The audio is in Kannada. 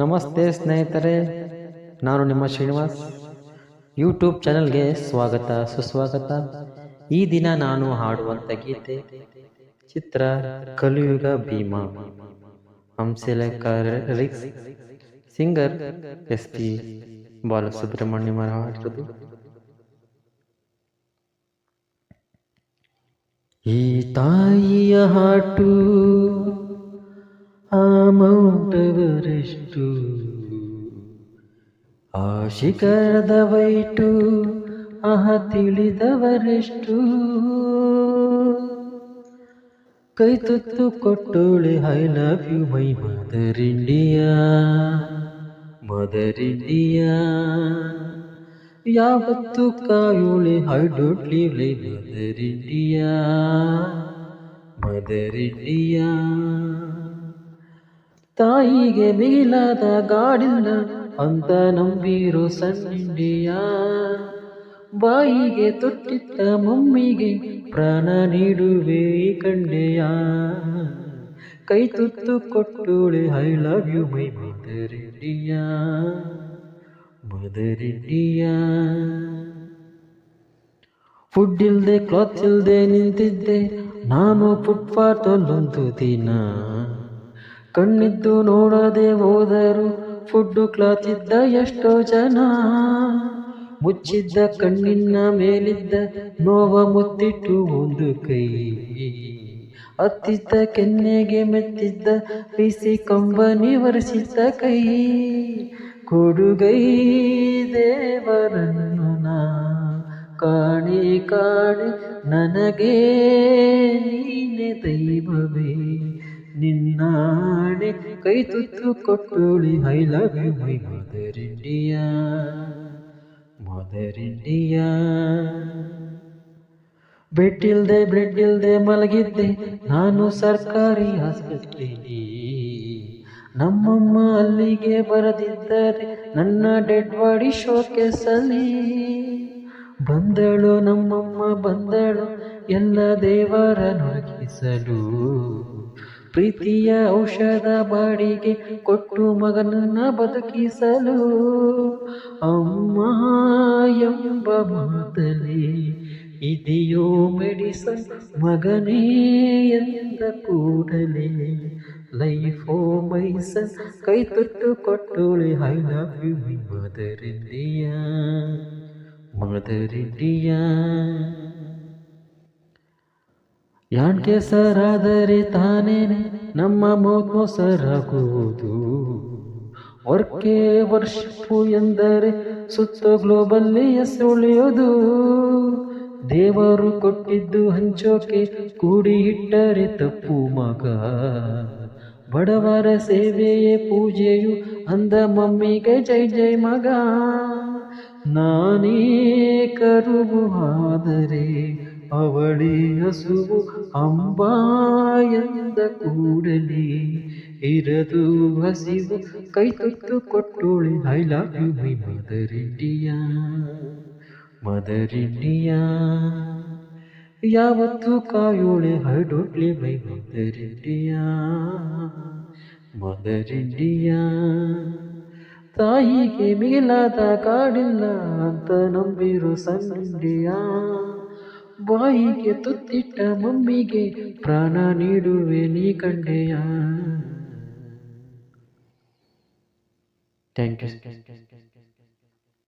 ನಮಸ್ತೆ ಸ್ನೇಹಿತರೆ, ನಾನು ನಿಮ್ಮ ಶ್ರೀನಿವಾಸ್. ಯೂಟ್ಯೂಬ್ ಚಾನಲ್ಗೆ ಸ್ವಾಗತ, ಸುಸ್ವಾಗತ. ಈ ದಿನ ನಾನು ಹಾಡುವಂಥ ಗೀತೆ, ಚಿತ್ರ Kaliyuga Bhima. Hamsalekha singer S P Balasubrahmanyam ಹಾಡಿರೋದು ಈ ತಾಯಿಯ ಹಾಟು ಆ ಮೌಂಟವರೆಷ್ಟು ಆ ಶಿಖರದ ವೈಟು ಆಹ ತಿಳಿದವರೆಷ್ಟು. ಕೈ ತುತ್ತು ಕೊಟ್ಟೋಳೆ I love you my mother India mother India. ಯಾವತ್ತು ಕಾಯೋಳೆ I don't leave lie mother India mother India. ತಾಯಿಗೆ ಮಿಗಿಲಾದ ಗಾಡಿಲ್ಲ ಅಂತ ನಂಬಿರೋ ಸಣ್ಣ ಇಂಡಿಯಾ ಬಾಯಿಗೆ ತೊಟ್ಟಿದ್ದ ಮಮ್ಮಿಗೆ ಪ್ರಾಣ ನೀಡುವೆ ಕಂಡೆಯ. ಕೈ ತುತ್ತು ಕೊಟ್ಟುಳೆ I love you my mother India food ಇಲ್ದೆ ಕ್ಲಾತ್ ಇಲ್ದೆ ನಿಂತಿದ್ದೆ, ನಾನು ಫುಟ್ಪಾತ್ ಅಲ್ಲೊಂದು ದಿನ. ಕಣ್ಣಿದ್ದು ನೋಡದೆ ಹೋದರು ಫುಡ್ಡು ಕ್ಲಾತ್ ಇದ್ದ ಎಷ್ಟೋ ಜನ. ಮುಚ್ಚಿದ್ದ ಕಣ್ಣಿನ ಮೇಲಿದ್ದ ನೋವ ಮುತ್ತಿಟ್ಟು ಒಂದು ಕೈ. ಅತ್ತಿದ್ದ ಕೆನ್ನೆಗೆ ಮೆತ್ತಿದ್ದ ಬಿಸಿ ಕಂಬನಿ ಒರೆಸಿದ್ದ ಕೈ. ಕೊಡುಗೈ ದೇವರನ್ನು ನಾ ಕಾಣಿ ಕಾಣೆ ನನಗೆ ನೀನೆ ದೈವವೇ. ನಿನ್ನಾಣೆ ಕೈ ತುತ್ತು ಕೊಟ್ಟೋಳಿ I love you my mother India mother India bed ಇಲ್ದೆ ಬ್ರೆಡ್ ಇಲ್ದೆ ಮಲಗಿದ್ದೆ, ನಾನು ಸರ್ಕಾರಿ ಆಸ್ಪತ್ರೆಯಲ್ಲಿ, ನಮ್ಮಮ್ಮ ಅಲ್ಲಿಗೆ ಬರದಿದ್ದರೆ ನನ್ನ ಡೆಡ್ ಬಾಡಿ ಶೋಕೇಸಲ್ಲಿ. ಬಂದಳು ನಮ್ಮಮ್ಮ, ಬಂದಳು, ಎಲ್ಲ ದೇವರ ನೊರಗಿಸಲು ಪ್ರೀತಿಯ ಔಷಧ ಬಾಡಿಗೆ ಕೊಟ್ಟು ಮಗನನ್ನ ಬದುಕಿಸಲು. ಅಮ್ಮ ಎಂಬ ಮಾತಲಿ, ಇದೆಯೋ ಮೆಡಿಸನ್ ಮಗನೇ ಎಂದ ಕೂಡಲೇ ಲೈಫೋ ಮೈಸನ್ ಕೈ ತೊಟ್ಟು ಕೊಟ್ಟೋಳೆ, I love you mother India. ಯಾಕೆ ಸರಾದರೆ ತಾನೇನೆ ನಮ್ಮ ಮೌತ್ ಮೊಸರಾಗುವುದು ವರ್ಕೆ ವರ್ಷಪ್ಪು ಎಂದರೆ ಸುತ್ತ ಗ್ಲೋಬಲ್ಲಿ ಸುಳಿಯೋದು ದೇವರು ಕೊಟ್ಟಿದ್ದು ಹಂಚೋಕೆ ಕೂಡಿ ಇಟ್ಟರೆ ತಪ್ಪು ಮಗ. ಬಡವರ ಸೇವೆಯೇ ಪೂಜೆಯು ಅಂದ ಮಮ್ಮಿಗೆ ಜೈ ಜೈ ಮಗ. ನಾನೇ ಕರುವು ಆದರೆ ಅವಳಿ ಹಸುವು ಅಂಬಾಯಂದ ಕೂಡಲೇ ಇರದು ಹಸಿವು ಕೈ ತುತ್ತು ಕೊಟ್ಟೋಳಿ. I love you my mother India mother India ಯಾವತ್ತು ಕಾಯೋಳೆ? I don't leave my mother India mother India ತಾಯಿಗೆ ಮಿಗಿಲಾದ ಕಾಡಿಲ್ಲ ಅಂತ ನಂಬಿರು ಸಣ್ಣ ಇಂಡಿಯಾ ಬಾಯಿಗೆ ತುತ್ತಿಟ್ಟ ಮಮ್ಮಿಗೆ ಪ್ರಾಣ ನೀಡುವೆ ನೀ ಕಂಡೆಯ. Thank you